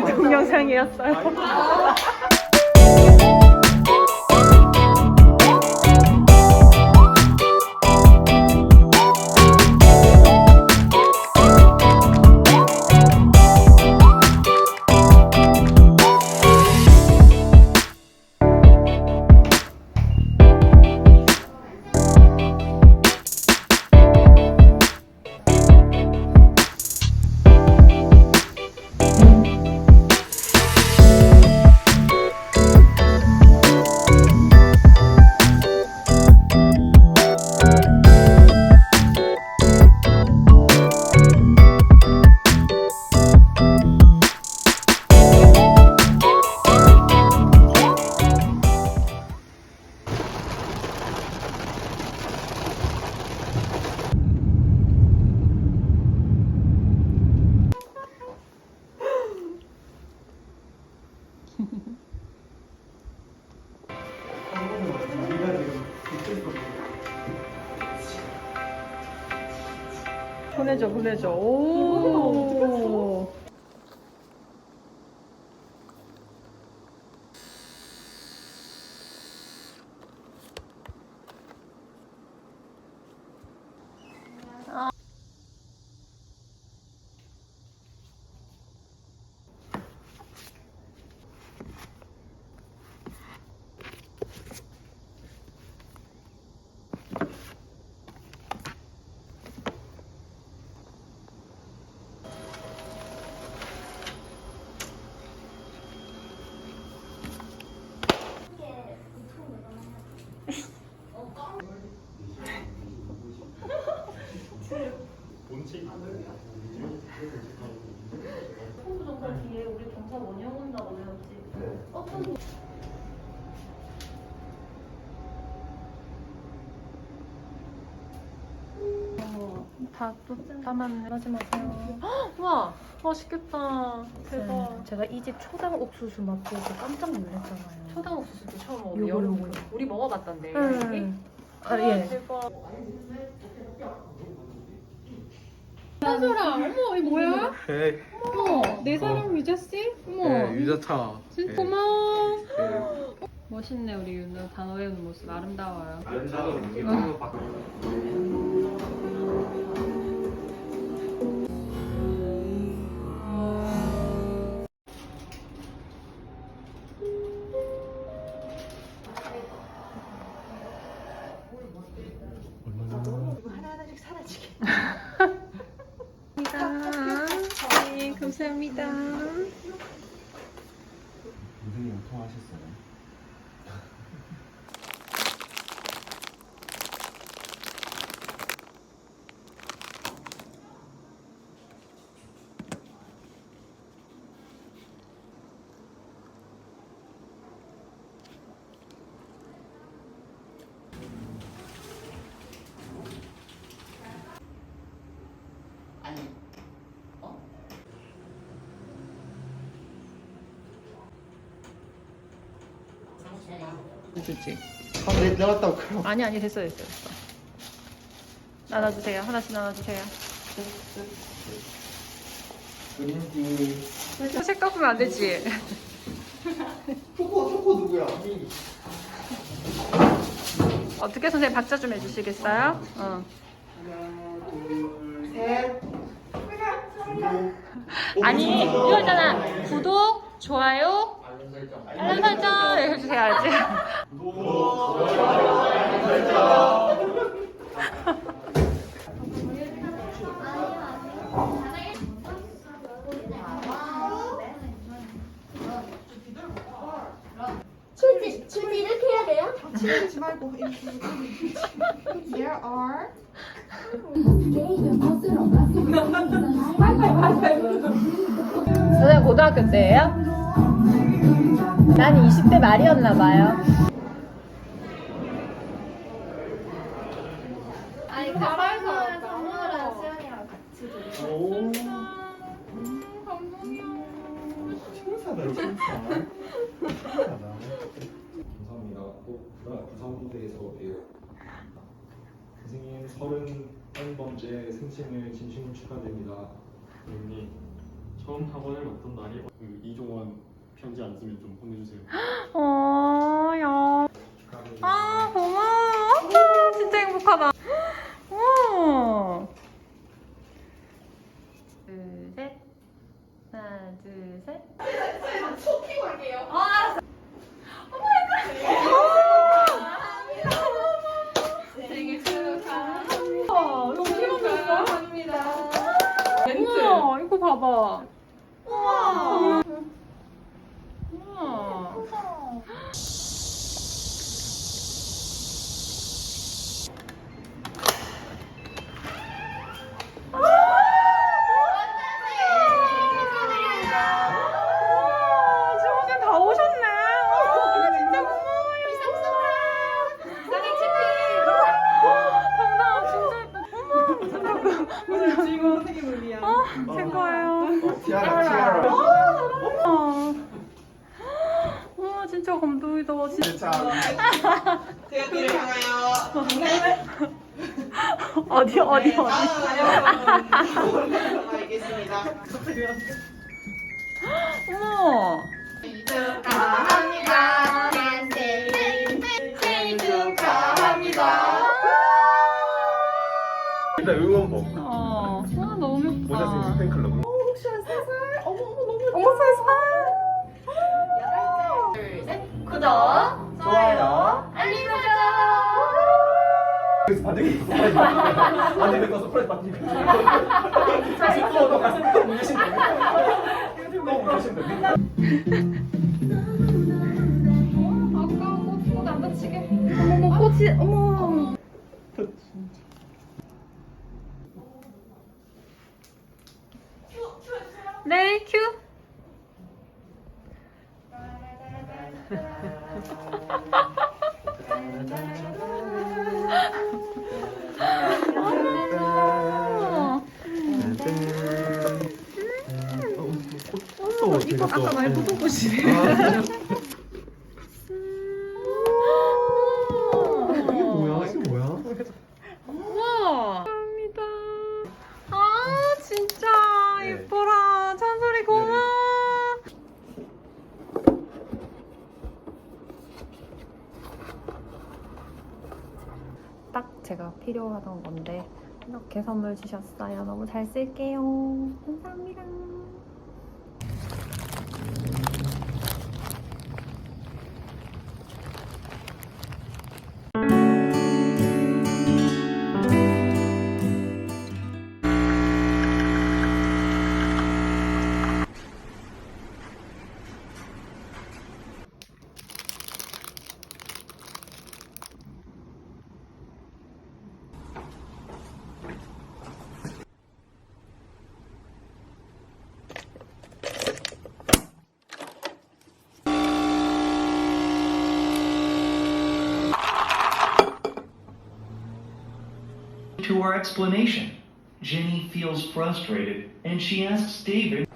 동영상이었어요. 보내줘 보내줘. 오. 홍보 정보 뒤에 우리 경찰 원형 온다고 외웠지. 어떤 다또 담았네. 하지 마세요. 헉, 우와 맛있겠다. 대박. 제가 이 집 초당 옥수수 맛 보고 깜짝 놀랐잖아요. 초당 옥수수 처음 먹어. 요거, 여름. 우리 먹어봤던데. 음. 아, 아, 예. 대박. 한솔아, 어머, 이 뭐야? 네, 어머, 내 사랑 유자 씨? 어머, 네 유자차. 진짜 네. 고마워. 네. 멋있네, 우리 윤우. 단어 외우는 모습 아름다워요. 네, 주지. 아, 네, 나갔다 올까요? 아니 아니 됐어 됐어 됐어. 나눠주세요. 하나씩 나눠주세요. 그린티. 색 깎으면 안 되지. 초코, 초코 누구야? 어떻게 선생님 박자 좀 해주시겠어요? 어. 하나, 둘, 셋. 아니 이거잖아. 구독, 좋아요, 알람 설정 이렇게 해주셔야지. 출지 출지 이렇게 해야 돼요? 치지 말고 이렇게 There are 선생님 고등학교 때예요? 난 20대 말이었나 봐요. 아니 가발과 정우랑 수연이랑 같이 들어. 오. 신사다, 신사. 감사합니다. 또 부산부대에서 봬요. 선생님 31번째 생신을 진심으로 축하드립니다. 언니 처음 학원을 맡던 날이 그 이종원 편지 안 쓰면 좀 보내주세요. 어, 야. 아, 고마워. 아, 진짜 행복하다. 어. 둘, 셋. 하나, 둘, 셋. 우와, 이거 봐봐. 우와. 우와. 우와, 지원생 다 오셨네. 와, 진짜 고마워요. 담당 진짜 예뻐. 어머, 진짜 주인공 선생님을 위한 어, 제 거예요. 티아라, 티아라. 어. 와, 진짜 진짜. 뒤를 향하여 어디 어디 어디. 알겠습니다. 어머. 축하합니다. 생일 생일 축하합니다. 일단 응원법. 어. 와 너무 모자 예쁘다. 생생 팬클럽. 어머 세상. 구독, 좋아요. 알림 설정. 그래서 반대기 있어. 반대기 있어. 서프라이즈 받는 거. 스쿠어도 가서 또 문신 또 문신 아까운 꽃, 다치게. 어머 꽃이 어머. 네 큐. 어머. 이거 아까 말고 이게 뭐야? 이게 뭐야? 우와. 감사합니다. 아 진짜 예뻐라. 찬솔이 고마워. 딱 제가 필요하던 건데 이렇게 선물 주셨어요. 너무 잘 쓸게요. 감사합니다. Our explanation, Jenny feels frustrated and she asks David